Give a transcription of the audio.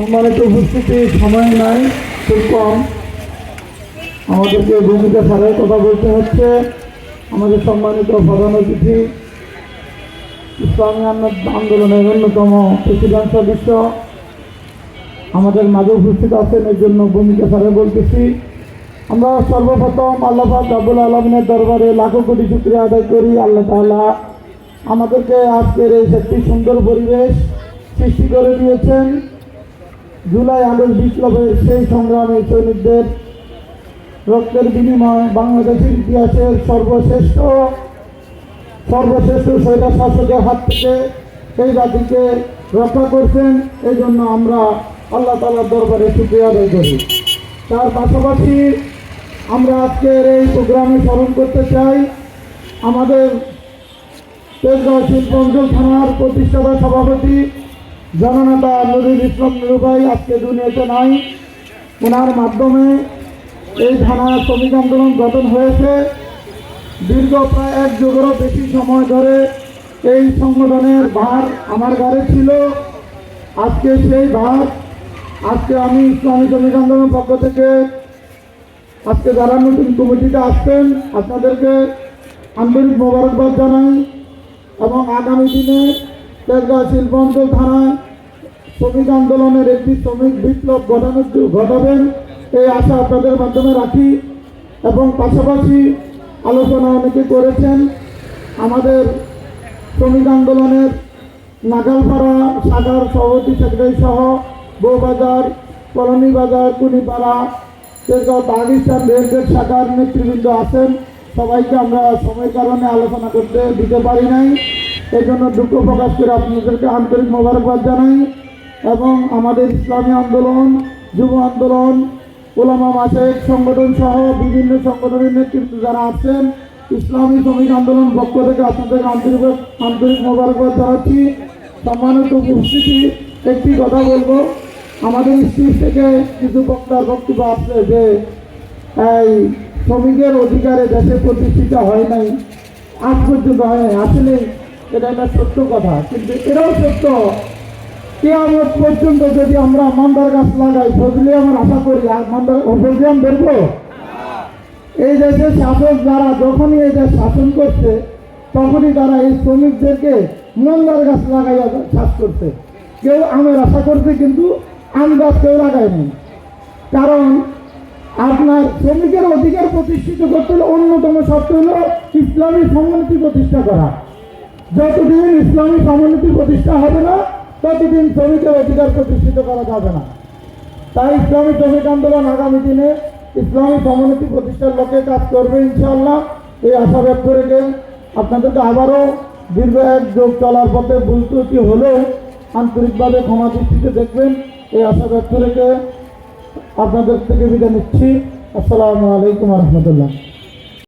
সম্মানিত উপস্থিতি, সময় নাই, খুব কম। আমাদেরকে ভূমিকা ছাড়াই কথা বলতে হচ্ছে। আমাদের সম্মানিত প্রধান অতিথি, ইসলামী আন্দো- আন্দোলনের অন্যতম প্রেসিডেন্ট সদস্য। আমাদের মাঝে উপস্থিত আছেন, এর জন্য ভূমিকা ছাড়াই বলতেছি। আমরা সর্বপ্রথম আল্লাহ রাবুল আলমিনের দরবারে লাখো কোটি শুক্রিয়া আদায় করি। আল্লাহ তাআলা আমাদেরকে আজকের এই একটি সুন্দর পরিবেশ সৃষ্টি করে দিয়েছেন। জুলাই আগস্ট বিপ্লবের সেই সংগ্রামে সৈনিকদের রক্তের বিনিময় বাংলাদেশের ইতিহাসের সর্বশ্রেষ্ঠ সর্বশ্রেষ্ঠ সৈরা শাসকের হাত থেকে এই জাতিকে রক্ষা করছেন। এই জন্য আমরা আল্লাহ তালার দরবারে শুক্রিয়া আদায় করি। তার পাশাপাশি আমরা আজকের এই প্রোগ্রামে স্মরণ করতে চাই, আমাদের তেজগাঁও শিল্পাঞ্চল থানার প্রতিষ্ঠাতা সভাপতি জননেতা নুরুল ইসলাম নুরুভাই আজকে দুনিয়াতে নাই। ওনার মাধ্যমে এই থানা শ্রমিক আন্দোলন গঠন হয়েছে। দীর্ঘ প্রায় এক যুগেরও বেশি সময় ধরে এই সংগঠনের ভার আমার ঘরে ছিল। আজকে সেই ভার, আজকে আমি ইসলামী শ্রমিক আন্দোলনের পক্ষ থেকে আজকে যারা নতুন কমিটিতে আসছেন, আপনাদেরকে আন্তরিক মোবারকবাদ জানাই এবং আগামী দিনে তেজগাঁও শিল্পাঞ্চল থানায় শ্রমিক আন্দোলনের একটি শ্রমিক বিপ্লব ঘটানোর ঘটাবেন। এই আশা আপনাদের মাধ্যমে রাখি এবং পাশাপাশি আলোচনা অনেকে করেছেন। আমাদের শ্রমিক আন্দোলনের নাগালপাড়া শাখার সভাপতি সেক্রেটারি সহ বউবাজার কলোনি বাজার কুনিপাড়া, তেজগাঁও পাকিস্তান রেলগেট শাখার নেতৃবৃন্দ আছেন। সবাইকে আমরা সময়ের কারণে আলোচনা করতে দিতে পারি নাই। এই জন্য দুঃখ প্রকাশ করে আপনাদেরকে আন্তরিক মোবারকবাদ জানাই এবং আমাদের ইসলামী আন্দোলন, যুব আন্দোলন, ওলামা মাসেক সংগঠন সহ বিভিন্ন সংগঠনের নেতৃত্ব যারা আছেন, ইসলামী শ্রমিক আন্দোলন পক্ষ থেকে আপনাদের আন্তরিক আন্তরিক মোবারকবাদ জানাচ্ছি। সম্মানিত উপস্থিতি, একটি কথা বলব। আমাদের স্টেজ থেকে কিছু বক্তার বক্তব্য আছে যে, এই শ্রমিকের অধিকারে দেশে প্রতিষ্ঠিত হয় নাই। আজ পর্যন্ত হয় নাই আসলে এটা একটা সত্য কথা, কিন্তু এটাও সত্য। কেয়ামত পর্যন্ত যদি আমরা মন্দার গাছ লাগাই, ফজলে আমার আশা করি, আর মন্দার ফজলে আমি বেরবো এই দেশের শাসক যারা, যখনই এই দেশ শাসন করছে, তখনই তারা এই শ্রমিকদেরকে মন্দার গাছ লাগাইয়া চাষ করছে। কেউ আমের আশা করছে, কিন্তু আম গাছ কেউ লাগায়নি কারণ আপনার শ্রমিকের অধিকার প্রতিষ্ঠিত করতে হলে অন্যতম শর্ত হলো ইসলামী সম্মতি প্রতিষ্ঠা করা। যতদিন ইসলামী সম্মতি প্রতিষ্ঠা হবে না, ততদিন শ্রমিকের অধিকার প্রতিষ্ঠিত করা যাবে না। তাই ইসলামী শ্রমিক আন্দোলন আগামী দিনে ইসলামী সমন্বতি প্রতিষ্ঠার লক্ষ্যে কাজ করবে ইনশাআল্লাহ। এই আশা ব্যক্ত রেখে আপনাদেরকে আবারও দীর্ঘ এক যোগ চলার পথে ভুল ত্রুটি হলেও আন্তরিকভাবে ক্ষমা দৃষ্টিতে দেখবেন। এই আশা ব্যক্ত রেখে আপনাদের থেকে বিদায় নিচ্ছি। আসসালামু আলাইকুম রহমতুল্লাহ।